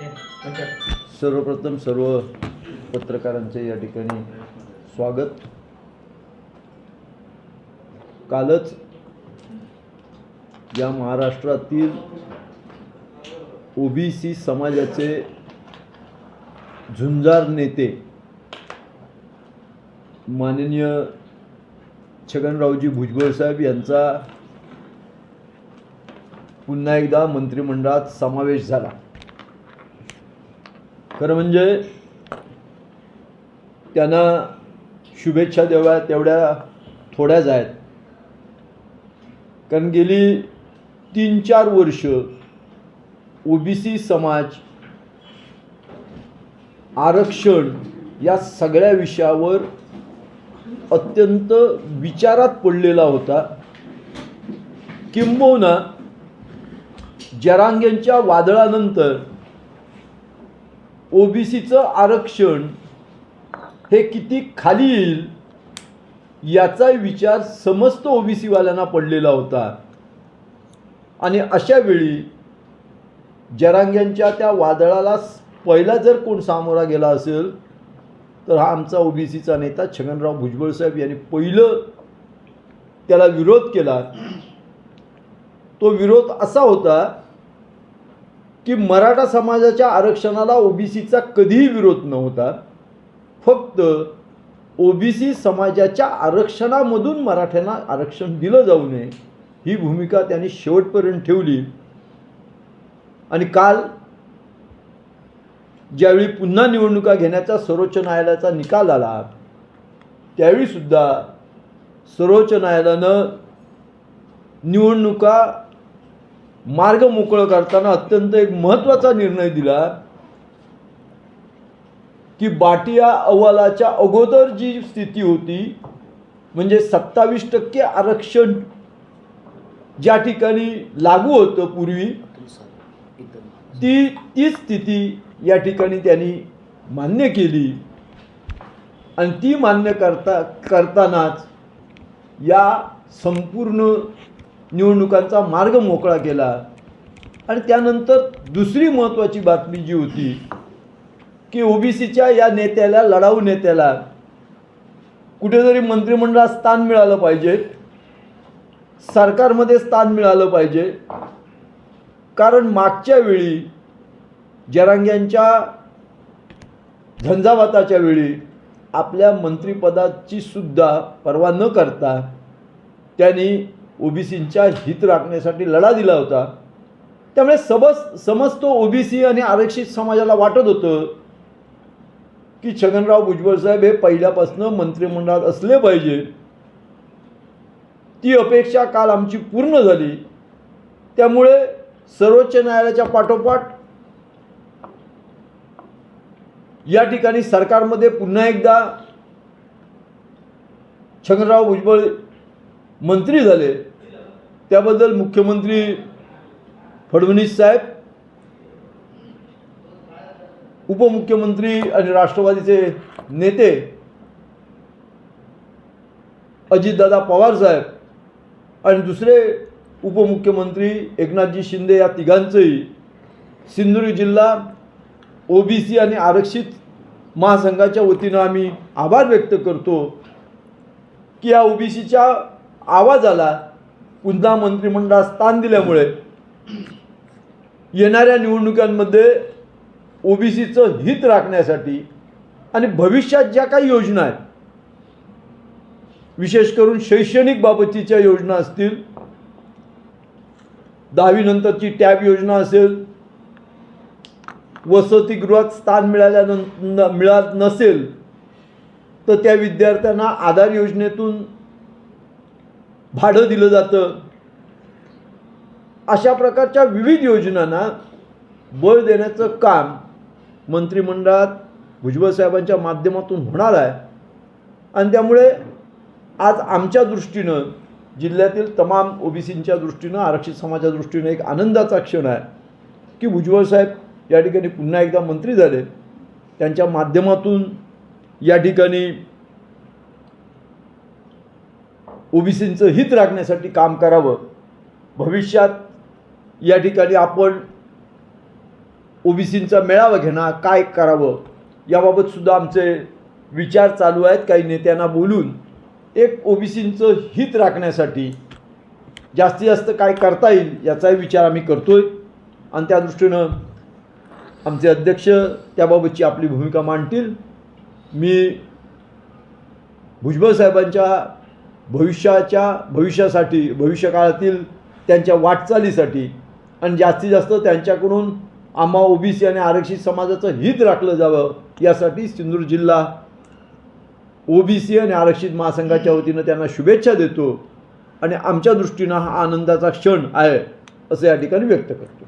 सर्वप्रथम सर्व पत्रकारांचे या ठिकाणी स्वागत. कालच या महाराष्ट्रातील ओबीसी समाजाचे झुंजार नेते माननीय छगनरावजी भुजबळ साहेब यांचा पुन्हा एकदा मंत्रिमंडळात समावेश झाला. खरं म्हणजे त्यांना शुभेच्छा द्याव्या तेवढ्या थोड्याच आहेत. कारण गेली तीन चार वर्ष ओबीसी समाज आरक्षण या सगळ्या विषयावर अत्यंत विचारात पडलेला होता. किंबहुना जरांगेंच्या वादळानंतर ओबीसीचं आरक्षण हे किती खाली येईल याचा विचार समस्त ओबीसीवाल्यांना पडलेला होता. आणि अशा वेळी जरांग्यांच्या त्या वादळाला पहिला जर कोण सामोरा गेला असेल तर हा आमचा ओबीसीचा नेता छगनराव भुजबळ साहेब यांनी पहिलं त्याला विरोध केला. तो विरोध असा होता की मराठा समाजाच्या आरक्षणाला ओबीसीचा कधीही विरोध नव्हता. फक्त ओबीसी समाजाच्या आरक्षणामधून मराठ्यांना आरक्षण दिलं जाऊ नये ही भूमिका त्यांनी शेवटपर्यंत ठेवली. आणि काल ज्यावेळी पुन्हा निवडणुका घेण्याचा सर्वोच्च न्यायालयाचा निकाल आला त्यावेळीसुद्धा सर्वोच्च न्यायालयानं निवडणुका मार्ग मोकळं करताना अत्यंत एक महत्त्वाचा निर्णय दिला की बाटिया अहवालाच्या अगोदर जी स्थिती होती म्हणजे सत्तावीस टक्के आरक्षण ज्या ठिकाणी लागू होतं पूर्वी ती ती स्थिती या ठिकाणी त्यांनी मान्य केली. आणि ती मान्य करता करतानाच या संपूर्ण निवडणुकांचा मार्ग मोकळा केला. आणि त्यानंतर दुसरी महत्त्वाची बातमी जी होती की ओबीसीच्या या नेत्याला लढाऊ नेत्याला कुठेतरी मंत्रिमंडळात स्थान मिळालं पाहिजे. सरकारमध्ये स्थान मिळालं पाहिजे. कारण मागच्या वेळी जरांग्यांच्या झंझावाताच्या वेळी आपल्या मंत्रिपदाची सुद्धा पर्वा न करता त्यांनी ओबीसींच्या हित राखण्यासाठी लढा दिला होता. त्यामुळे सबस समस्त ओबीसी आणि आरक्षित समाजाला वाटत होतं की छगनराव भुजबळ साहेब हे पहिल्यापासून मंत्रिमंडळात असले पाहिजे. ती अपेक्षा काल आमची पूर्ण झाली. त्यामुळे सर्वोच्च न्यायालयाच्या पाठोपाठ या ठिकाणी सरकारमध्ये पुन्हा एकदा छगनराव भुजबळ मंत्री झाले. त्याबद्दल मुख्यमंत्री फडणवीस साहेब उपमुख्यमंत्री आणि राष्ट्रवादीचे नेते अजितदादा पवार साहेब आणि दुसरे उपमुख्यमंत्री एकनाथजी शिंदे या तिघांचंही सिंधुदुर्ग जिल्हा ओबीसी आणि आरक्षित महासंघाच्या वतीनं आम्ही आभार व्यक्त करतो की या ओबीसीच्या आवाजाला पुन्हा मंत्रिमंडळात स्थान दिल्यामुळे येणाऱ्या निवडणुकांमध्ये ओबीसीचं हित राखण्यासाठी आणि भविष्यात ज्या काही योजना आहेत विशेष करून शैक्षणिक बाबतीच्या योजना असतील दहावीनंतरची टॅब योजना असेल वसतिगृहात स्थान मिळाल्यानं मिळत नसेल तर त्या विद्यार्थ्यांना आधार योजनेतून भाडं दिलं जातं. अशा प्रकारच्या विविध योजनांना बळ देण्याचं काम मंत्रिमंडळात भुजबळ साहेबांच्या माध्यमातून होणार आहे. आणि त्यामुळे आज आमच्या दृष्टीनं जिल्ह्यातील तमाम ओबीसींच्या दृष्टीनं आरक्षित समाजाच्या दृष्टीनं एक आनंदाचा क्षण आहे की भुजबळ साहेब या ठिकाणी पुन्हा एकदा मंत्री झाले. त्यांच्या माध्यमातून या ठिकाणी ओबीसींचं हित राखण्यासाठी काम करावं. भविष्यात या ठिकाणी आपण ओबीसींचा मेळावा घेणार काय करावं याबाबत सुद्धा आमचे विचार चालू आहेत. काही नेत्यांना बोलून एक ओबीसींचं हित राखण्यासाठी जास्तीत जास्त काय करता येईल याचाही विचार आम्ही करतो आहे आणि त्या दृष्टीनं आमचे अध्यक्ष त्याबाबतची आपली भूमिका मांडतील. मी भुजबळ साहेबांच्या भविष्याच्या भविष्यासाठी भविष्यकाळातील त्यांच्या वाटचालीसाठी आणि जास्तीत जास्त त्यांच्याकडून आम्हा ओबीसी आणि आरक्षित समाजाचं हित राखलं जावं यासाठी सिंधुदुर्ग जिल्हा ओबीसी आणि आरक्षित महासंघाच्या वतीनं त्यांना शुभेच्छा देतो आणि आमच्या दृष्टीनं हा आनंदाचा क्षण आहे असं या ठिकाणी व्यक्त करतो.